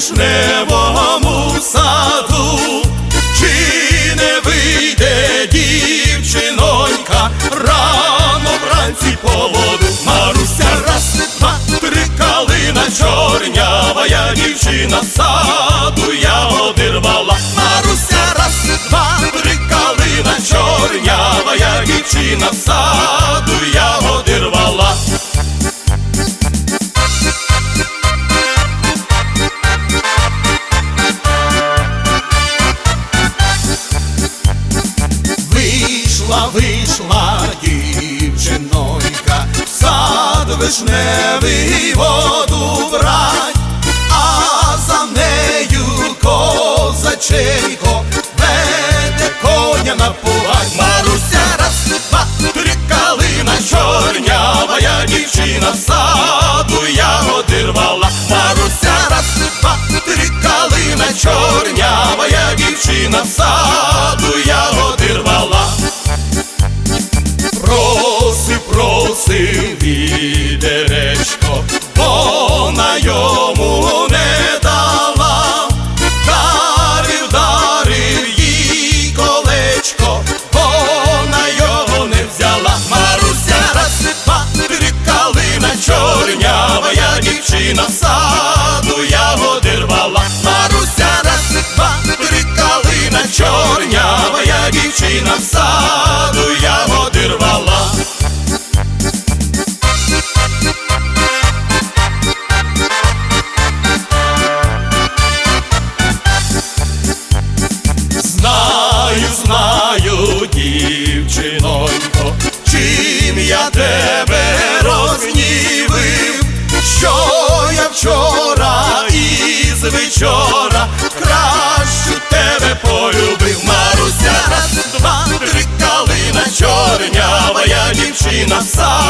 вишневому саду, чи не вийде дівчинонька рано вранці по воду Маруся, раз, два, три калина, чорнявая дівчина саду я одирвала. Маруся, раз, два, три калина, чорнявая дівчина саду я воду брать, а за нею козачейко веде коня напугать. Маруся раз, два, три калина, чорнявая дівчина в саду ягоди рвала. Маруся раз, два, три калина, чорнявая дівчина в саду ягоди рвала. Side.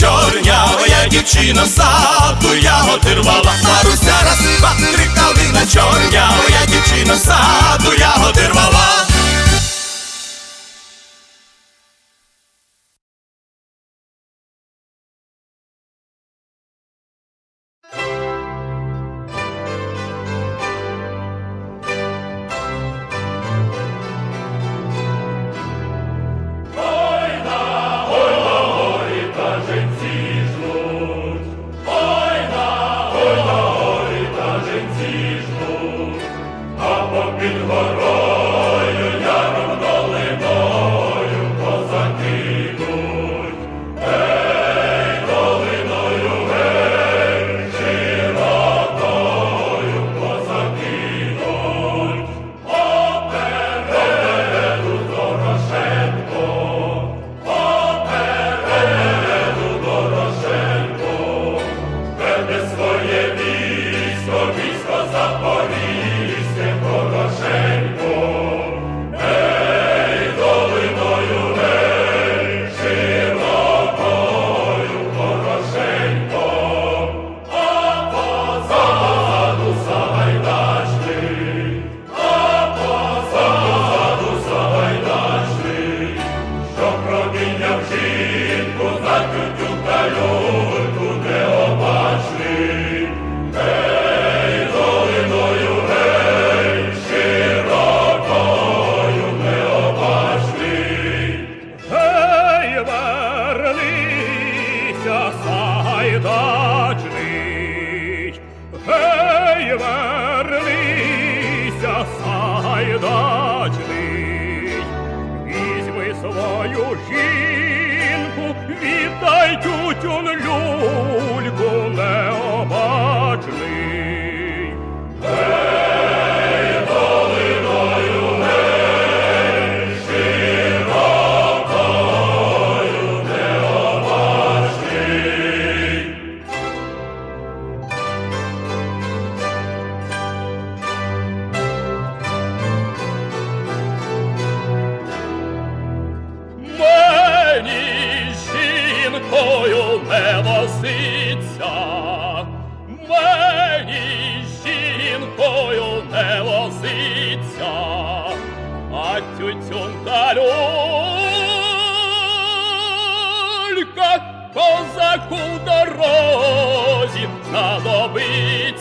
чорнявая дівчина саду ягоди рвала Маруся, раз, два, три калина, чорнявая дівчина саду. ждать Гей, вернися, сайдачний, візьми свою жінку, віддай тютюн возиться, мені жінкою не возиться, а тютюнка люлька козаку в дорозі знадобиться.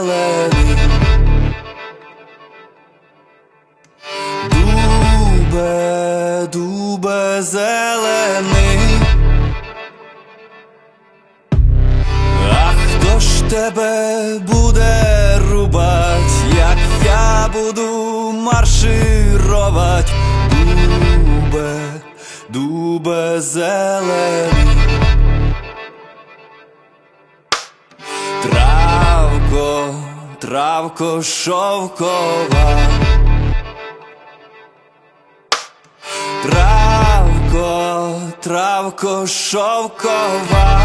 Зелений. Дубе, дубе зелений. А хто ж тебе буде рубать, як я буду марширувати? Дубе, дубе зелений. Травко шовкова. Травко, травко шовкова.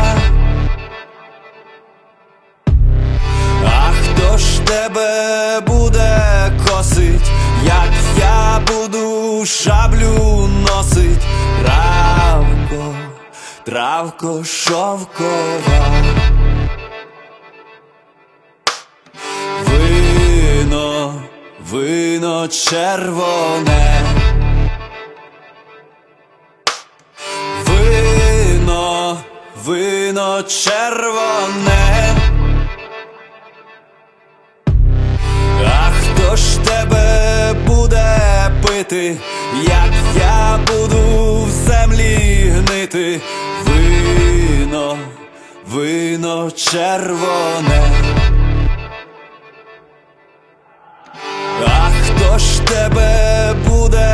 А хто ж тебе буде косить, як я буду шаблю носить? Травко, травко шовкова. Червоне. Вино, вино червоне. А хто ж тебе буде пити, як я буду в землі гнити? Вино, вино червоне. Ж тебе буде